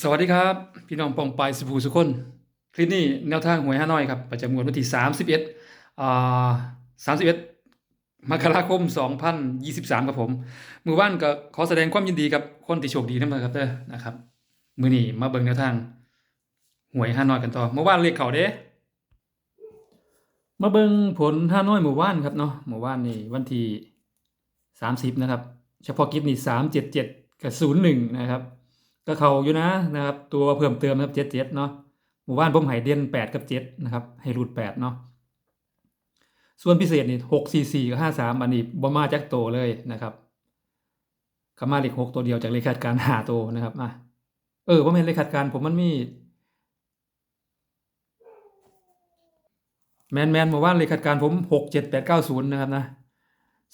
สวัสดีครับ พี่น้องปองไปายสุภูสุคนคลิปนี้แนวทางหวยฮานอยครับ ประจำงวดวันที่ 31อ่า31มกราคม 2023 ครับผม มือว่านก็ขอแสดงความยินดีกับคนที่โชคดีนะครับเด้อนะครับ มือนี้มาเบิ่งแนวทางหวยฮานอยกันต่อเมื่อวานเลขเขาเด้มาเบิ่งผลฮานอยเมื่อวานครับเนาะเมื่อวานนี่วันที่ 30 นะครับ เฉพาะกิจนี่377กับ01นะครับ ก็เขาอยู่นะนะครับ ตัวเพิ่มเติมนะครับเจ็ดเจ็ดเนาะหมู่บ้านผมให้เด่นแปดกับเจ็ดนะครับให้รูดแปดเนาะส่วนพิเศษนี่หกสี่สี่กับห้าสามอันนี้บ่มาจากโตเลยนะครับกมาเลขหกตัวเดียวจากเลขาดการหาโตนะครับอะเออว่าเป็นเลขาดการผมมันมีแมนแมนหมู่บ้านเลขาดการผมหกเจ็ดแปดเก้าศูนย์นะครับนะ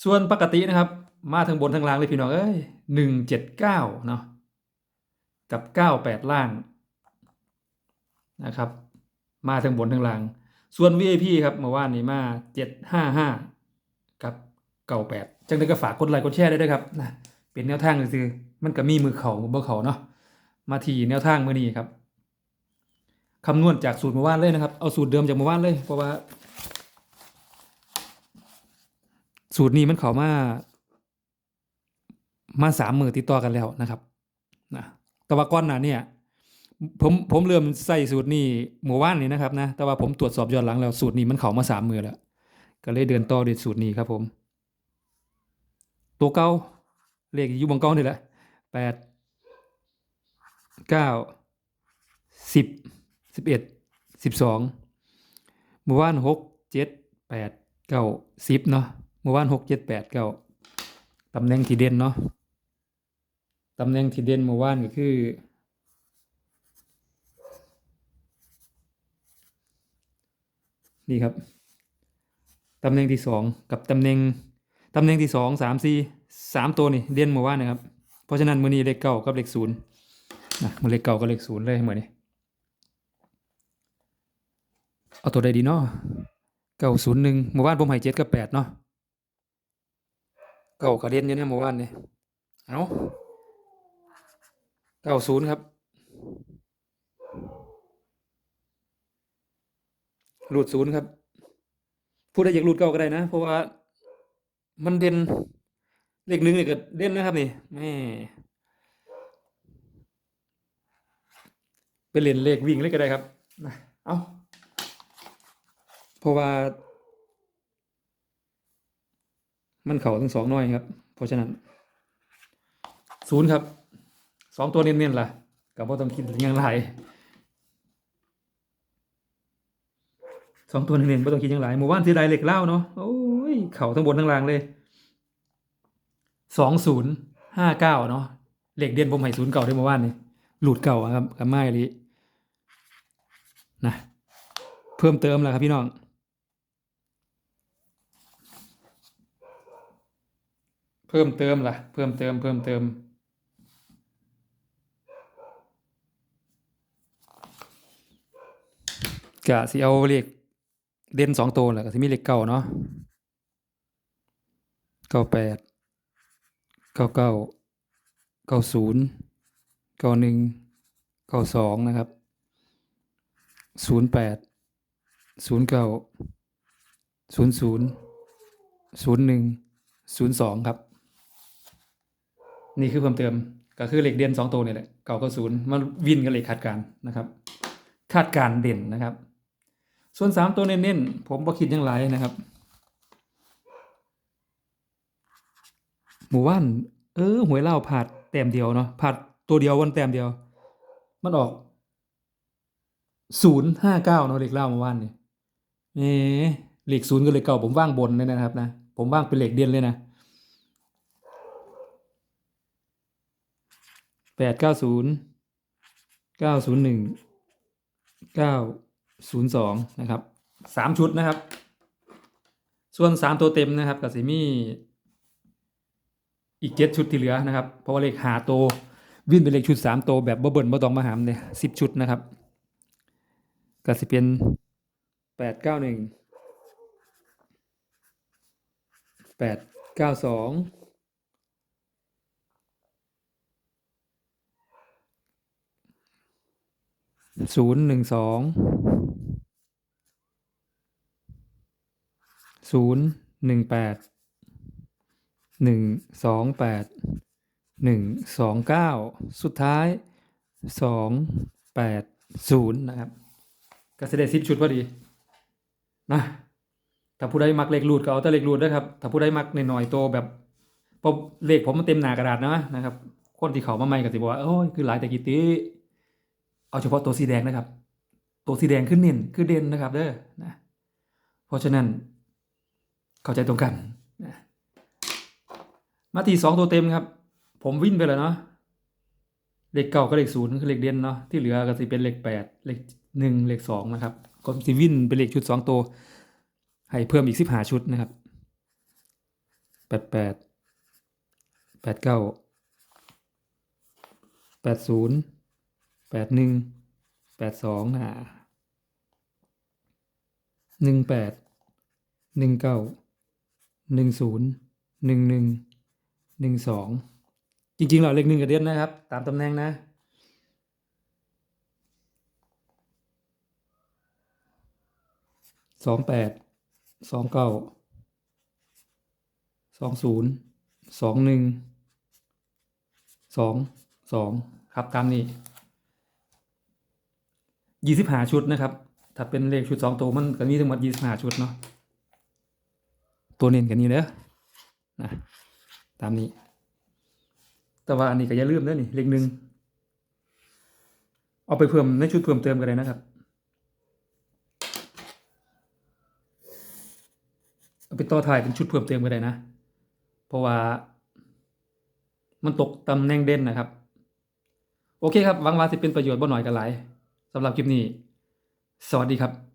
ส่วนปกตินะครับ มาทั้งบนทั้งล่างเลยพี่น้องเอ้ยหนึ่งเจ็ดเก้าเนาะ กับ 98 ล่างนะครับ มาทั้งบนทั้งล่าง ส่วน VIP ครับเมื่อวานนี้มา 755 กับ 98 จังได้ก็ฝากกดไลค์กดแชร์ได้ด้วยครับนะเป็นแนวทางคือมันก็มีมือเขาบ่เขาเนาะมาทีแนวทางมื้อนี้ครับคำนวณจากสูตรเมื่อวานเลยนะครับ เอาสูตรเดิมจากเมื่อวานเลย เพราะว่า สูตรนี้มันเขามา มาสามมือติดต่อกันแล้วนะครับ นะ แต่ว่าก่อนหน้าเนี่ยผมผมเริ่มใส่สูตรนี้เมื่อวานนี้นะครับนะ แต่ว่าผมตรวจสอบย้อนหลังแล้วสูตรนี้มันเข้ามาสามมือแล้ว ก็เลยเดินต่อด้วยสูตรนี้ครับผม ตัวเก้าเลขอยู่บนก้านี่แหละแปดเก้าสิบสิบเอ็ดสิบสองเมื่อวานหกเจ็ดแปดเก้าสิบเนาะเมื่อวานหกเจ็ดแปดเก้าตำแหน่งที่เด่นเนาะ ตำแหน่งที่เด่นเมื่อวานก็คือนี่ครับ ตำแหน่งที่สองกับตำแหน่งตำแหน่งที่สองสามสี่สามตัวนี่เด่นเมื่อวานนะครับ เพราะฉะนั้นมือนี้เลขเก้ากับเลขศูนย์นะมันเลขเก้ากับเลขศูนย์เลยเหมือนนี้เอาตัวใดดีเนาะเก้าศูนย์หนึ่งเมื่อวานผมให้เจ็ดกับแปดเนาะเก้ากับเด่นอยู่เนี่ยเมื่อวานเนี่ยเอา เก้าศูนย์ครับหลุดศูนย์ครับ พูดได้อยากหลุดเก้าก็ได้นะ เพราะว่ามันเด่นเลขหนึ่งเนี่ยก็เด่นนะครับนี่แม่ไปเล่นเลขวิ่งเลยก็ได้ครับนะเอาเพราะว่า มันเข่าทั้งสองน้อยครับ เพราะฉะนั้นศูนย์ครับ สองตัวเน้นๆล่ะกับว่าต้องคิดย่างไรสองตัวเน้นๆไม่ต้องคิดย่างไรหมู่บ้านที่ใดเหล็กเล่าเนาะโอ้ยเข่าทั้งบนทั้งล่างเลยสองศูนย์ห้าเก้าเนาะเหล็กเด่นผมให้ศูนย์เก่าได้เมื่อวานนี่หลุดเก่าครับกับไม้ลีนะเพิ่มเติมแล้วครับพี่น้องเพิ่มเติมล่ะ เพิ่มเติมเพิ่มเติม กะสิเอาเลขเด่นสองตัวแหละก็สิมีเลขเก้าเนาะเก้าแปดเก้าเก้าเก้าศูนย์เก้าหนึ่งเก้าสองนะครับศูนย์แปดศูนย์เก้าศูนย์ศูนย์ศูนย์หนึ่งศูนย์สองครับ นี่คือเพิ่มเติมก็คือเลขเด่นสองตัวนี่แหละเก้ากับศูนย์มันวินกับเลขคาดการณ์นะครับ คาดการณ์เด่นนะครับ ส่วนสามตัวเน้นๆผมบ่คิดยังไรนะครับ หมู่บ้านเออหวยเล่าผาดแต้มเดียวเนาะผาดตัวเดียววันแต้มเดียว มันออกศูนย์ห้าเก้าเนาะเลขเล่าเมื่อวานนี่เอ๊ะเลขศูนย์กับเลขเก้าผมว่างบนเลยนะครับนะผมว่างเป็นเลขเด่นเลยนะแปดเก้าศูนย์เก้าศูนย์หนึ่งเก้า ศูนย์สองนะครับสามชุดนะครับ ส่วนสามตัวเต็มนะครับกับสิมี่อีกเจ็ดชุดที่เหลือนะครับ เพราะว่าเลขหาโตววิ่นเป็นเลขชุดสามโตวแบบบ่เบิ่นบ่ต้องมาหามเลยสิบชุดนะครับก็สิเป็นแปดเก้าหนึ่งแปดเก้าสองศูนย์หนึ่งสอง ศูนย์หนึ่งแปดหนึ่งสองแปดหนึ่งสองเก้าสุดท้ายสองแปดศูนย์นะครับก็จะได้สิบชุดพอดีนะถ้าผู้ใดมักเลขรูดก็เอาแต่เลขรูดด้วยครับ ถ้าผู้ใดมักหน่อยๆโตแบบเพราะเลขผมมันเต็มหนากระดาษนะนะครับ คนที่เขามาใหม่ก็สิบอกว่าโอ้ยคือหลายแต่กี่ตีเอาเฉพาะตัวสีแดงนะครับ ตัวสีแดงขึ้นเน้นคือเด่นนะครับเด้อนะเพราะฉะนั้น เข้าใจตรงกันนะมาทีสองตัวเต็มครับ ผมวิ่นไปแล้วเนาะเลขเก้ากับเลขศูนย์คือเลขเด่นเนาะที่เหลือก็สิเป็นเลขแปดเลขหนึ่งเลขสองนะครับก็สิวิ่นเป็นเลขชุดสองตัว ให้เพิ่มอีกสิบหาชุดนะครับแปดแปดแปดเก้าแปดศูนย์แปดหนึ่งแปดสองอ่าหนึ่งแปดหนึ่งเก้า หนึ่งศูนย์หนึ่งหนึ่งหนึ่งสองจริงๆเราเลขหนึ่งกับเด่นนะครับ ตามตำแหน่งนะ สองแปดสองเก้าสองศูนย์สองหนึ่งสองสองครับตามนี้ยี่สิบห้าชุดนะครับ ถ้าเป็นเลขชุดสองตัวมันก็มีทั้งหมดยี่สิบห้าชุดเนาะ ตัวเน้นกันนี้เด้อนะตามนี้ แต่ว่าอันนี้ก็อย่าลืมเด้อนี่เลขหนึ่งเอาไปเพิ่มในชุดเพิ่มเติมกันเลยนะครับเอาไปต่อถ่ายเป็นชุดเพิ่มเติมก็ได้นะ เพราะว่า มันตกตำแหน่งเด่นนะครับ โอเคครับหวังว่าสิเป็นประโยชน์บ่หน่อยกันหลายสำหรับคลิปนี้ สวัสดีครับ